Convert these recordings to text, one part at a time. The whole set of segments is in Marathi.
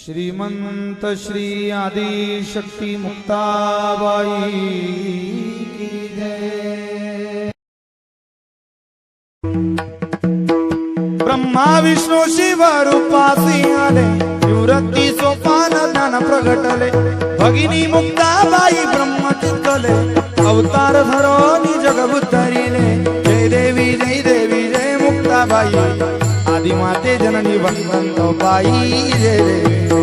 श्रीमंत श्री आदि शक्ती मुक्ताबाई की जय। ब्रह्मा विष्णू शिव रूपासी आले निवृत्ती सोपान ज्ञान प्रगटले भगिनी मुक्ताबाई ब्रह्म चित्तले अवतार धरो जग बुद्धरिले जय देवी जय देवी जय मुक्ताबाई। माते जननी भगवंत बाई जय देवी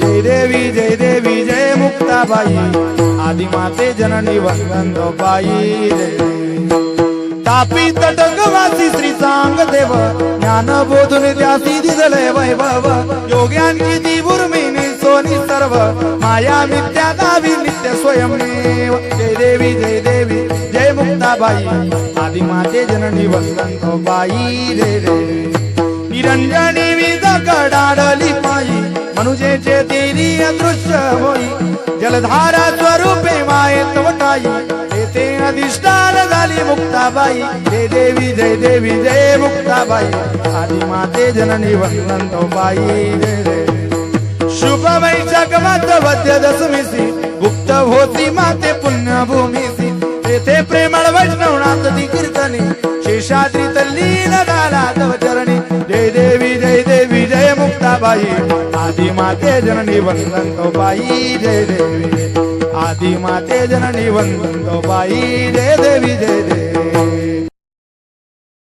जय देवी जय देवी जय मुक्ताबाई. आदिमाते जननी भगवंत बाई जय देवी तापी तटकवासी श्री सांग देव ज्ञान बोधून त्यासी दिसले वैभव. योग्यांची ती उर्मिनी सोनी सर्व माया मिथ्या दावी नित्य स्वयंमेव जय देवी जय देवी जय मुक्ताबाई. आदि माते जननी वसंत बाई जय देवी निरंजनी विध कडाडली पायी. मनुजेचे तेरी अदृश्य होई. जलधारा स्वरूपे मायेत वटाई तेथे अधिष्ठान झाली मुक्ताबाई. जय देवी जय देवी जय मुक्ताबाई. आदि माते जननी वंदंत बाई जय जय. शुभ वैशाख वद्य दशमीसी गुप्त होती माते पुण्यभूमीसी. तेथे प्रेमळ शेषाद्री तल्लीन झाला तव चरणी जय देवी जय देवी जय मुक्ताबाई आदि माते जननी वंदंत बाई जय देवी आदि माते जननी वंदंत बाई जय देवी जय देवी